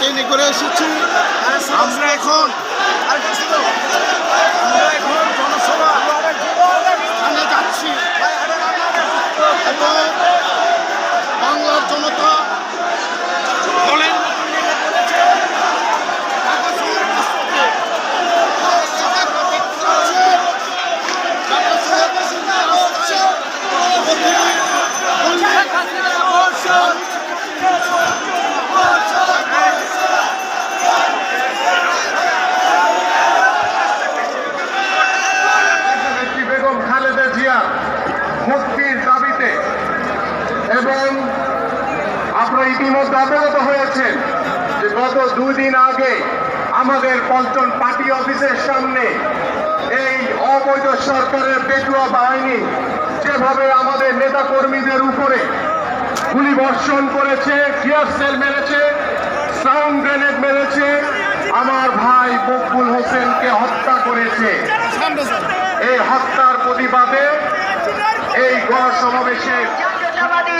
বাহিনী করে এসেছি। আমরা এখন ইতিমধ্যে অবগত হয়েছেন। যে গত দুই দিন আগে আমাদের পল্টন পার্টি অফিসের সামনে এই অবৈধ সরকারের পেটুয়া বাহিনী যেভাবে আমাদের নেতা কর্মীদের উপরে গুলি বর্ষণ করেছে টিয়ার সেল মেরেছে, সাউন্ড গ্রেনেড মেরেছে, আমার ভাই মকবুল হোসেনকে হত্যা করেছে। এই হত্যার প্রতিবাদে এই গণসমাবেশে জাতীয়তাবাদী